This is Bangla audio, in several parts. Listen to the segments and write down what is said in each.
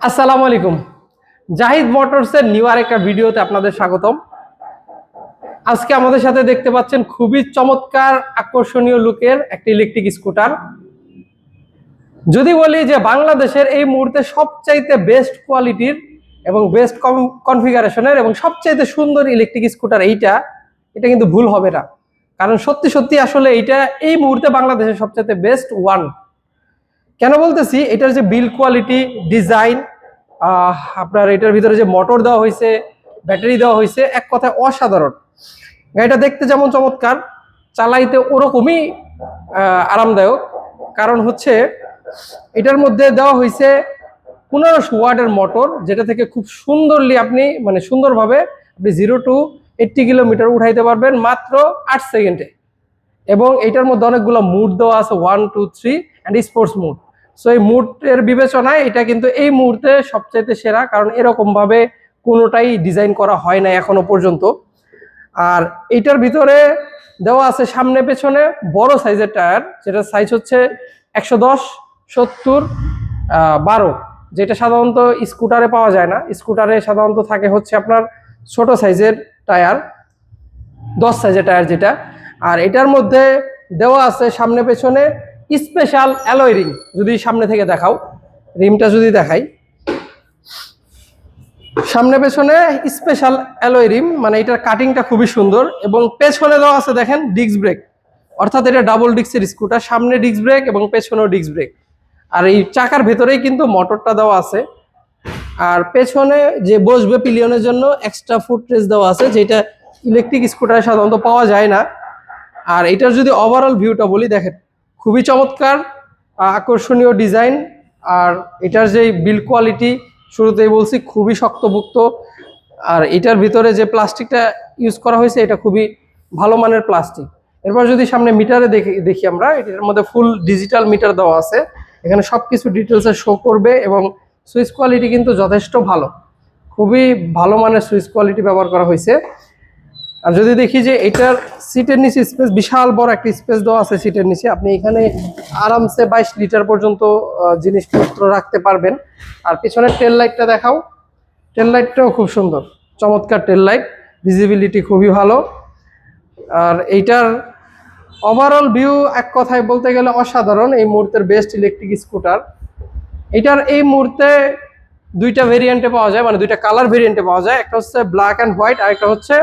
আসসালামু আলাইকুম। জাহিদ মোটরসের নিউ আর একটা ভিডিওতে আপনাদের স্বাগতম। আজকে আমাদের সাথে দেখতে পাচ্ছেন খুবই চমৎকার আকর্ষণীয় লুকের একটা ইলেকট্রিক স্কুটার যদি বলি যে বাংলাদেশের এই মুহূর্তে সবচাইতে বেস্ট কোয়ালিটির এবং বেস্ট কনফিগারেশনের এবং সবচাইতে সুন্দর ইলেকট্রিক স্কুটার এইটা, এটা কিন্তু ভুল হবে না। কারণ সত্যি সত্যি আসলে এইটা এই মুহূর্তে বাংলাদেশের সবচাইতে বেস্ট ওয়ান কেন বলতেছি? এটার যে বিল কোয়ালিটি ডিজাইন আপনার এটার ভিতরে যে মোটর দেওয়া হয়েছে ব্যাটারি দেওয়া হয়েছে, এক কথায় অসাধারণ। গাড়িটা দেখতে যেমন চমৎকার, চালাইতে ওরকমই আরামদায়ক। কারণ হচ্ছে, এটার মধ্যে দেওয়া হয়েছে পনেরোশো ওয়ার্ডের মোটর যেটা থেকে খুব সুন্দরলি আপনি মানে সুন্দরভাবে আপনি জিরো টু এইট্টি কিলোমিটার উঠাইতে পারবেন মাত্র আট সেকেন্ডে। এবং এটার মধ্যে অনেকগুলো মুড দেওয়া আছে one two three and sports mood so এই মুডের বিবেচনায় এটা কিন্তু এই মুহূর্তে সবচাইতে সেরা, কারণ এরকম ভাবে কোনোটাই ডিজাইন করা হয় না এখনও পর্যন্ত। আর এইটার ভিতরে দেওয়া আছে সামনে পেছনে বড় সাইজের টায়ার যেটা সাইজ হচ্ছে একশো দশ, সত্তর বারো, যেটা সাধারণত স্কুটারে পাওয়া যায় না। স্কুটারে সাধারণত থাকে হচ্ছে আপনার ছোট সাইজের টায়ার দশ সাইজের টায়ার যেটা। আর এটার মধ্যে দেওয়া আছে সামনে পেছনে স্পেশাল অ্যালয় রিং, যদি সামনে থেকে দেখাও রিমটা যদি দেখাই। সামনে পেছনে স্পেশাল অ্যালয় রিম মানে এটার কাটিংটা খুবই সুন্দর, এবং পেছনে দেওয়া আছে দেখেন ডিস্ক ব্রেক। অর্থাৎ এটা ডাবল ডিস্কের স্কুটার, সামনে ডিস্ক ব্রেক এবং পেছনেও ডিস্ক ব্রেক। আর এই চাকার ভেতরেই কিন্তু মোটরটা দেওয়া আছে। আর পেছনে যে বসবে পিলিয়নের জন্য এক্সট্রা ফুট রেস দেওয়া আছে, যেটা ইলেকট্রিক স্কুটারে সাধারণত পাওয়া যায় না। আর এটার যদি ওভারঅল ভিউটা বলি, দেখেন খুবই চমৎকার আকর্ষণীয় ডিজাইন। আর এটার যে বিল কোয়ালিটি শুরুতেই বলছি খুবই শক্তপোক্ত আর এটার ভিতরে যে প্লাস্টিকটা ইউজ করা হয়েছে, এটা খুবই ভালো মানের প্লাস্টিক। এরপর যদি সামনে মিটারে দেখি দেখি আমরা, এটার মধ্যে ফুল ডিজিটাল মিটার দেওয়া আছে। এখানে সব কিছু ডিটেলসে শো করবে এবং সুইচ কোয়ালিটি কিন্তু যথেষ্ট ভালো। খুবই ভালো মানের সুইচ কোয়ালিটি ব্যবহার করা হয়েছে। আর যদি দেখি যে এটার সিটের নিচে স্পেস বিশাল বড় একটা স্পেস দেওয়া আছে সিটের নিচে, আপনি এখানে আরামসে বাইশ লিটার পর্যন্ত জিনিসপত্র রাখতে পারবেন। আর পিছনের টেল লাইটটা দেখাও। টেল লাইটটাও খুব সুন্দর। চমৎকার টেল লাইট ভিজিবিলিটি খুবই ভালো। আর এইটার ওভারঅল ভিউ এক কথায় বলতে গেলে অসাধারণ। এই মুহূর্তের বেস্ট ইলেকট্রিক স্কুটার এটার এই মুহূর্তে দুইটা ভেরিয়েন্টে পাওয়া যায় মানে দুইটা কালার ভেরিয়েন্টে পাওয়া যায়। একটা হচ্ছে ব্ল্যাক অ্যান্ড হোয়াইট আর একটা হচ্ছে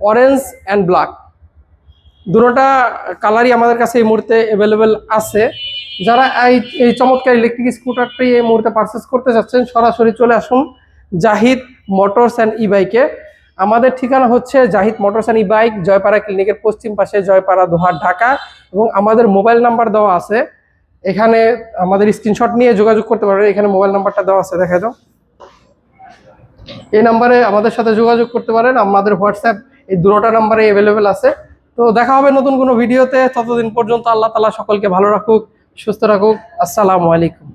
অরেঞ্জ অ্যান্ড ব্ল্যাক দুটোটা কালারই আমাদের কাছে এই মুহূর্তে অ্যাভেলেবেল আছে। যারা এই এই চমৎকার ইলেকট্রিক স্কুটারটি এই মুহূর্তে পারচেস করতে চাচ্ছেন, সরাসরি চলে আসুন জাহিদ মোটরস অ্যান্ড ই বাইকে আমাদের ঠিকানা হচ্ছে Zahid Motors and e bike Joypara ক্লিনিকের পশ্চিম পাশে জয়পাড়া দোহার ঢাকা। এবং আমাদের মোবাইল নাম্বার দেওয়া আছে। এখানে আমাদের স্ক্রিনশট নিয়ে যোগাযোগ করতে পারবেন এখানে মোবাইল নাম্বারটা দেওয়া আছে দেখা যাও এই নাম্বারে আমাদের সাথে যোগাযোগ করতে পারেন। আমাদের হোয়াটসঅ্যাপ এই দুটোটা নাম্বারে অ্যাভেলেবেল আছে। তো দেখা হবে নতুন কোনো ভিডিওতে। ততদিন পর্যন্ত আল্লাহ তালা সকলকে ভালো রাখুক, সুস্থ রাখুক। আসসালামু আলাইকুম।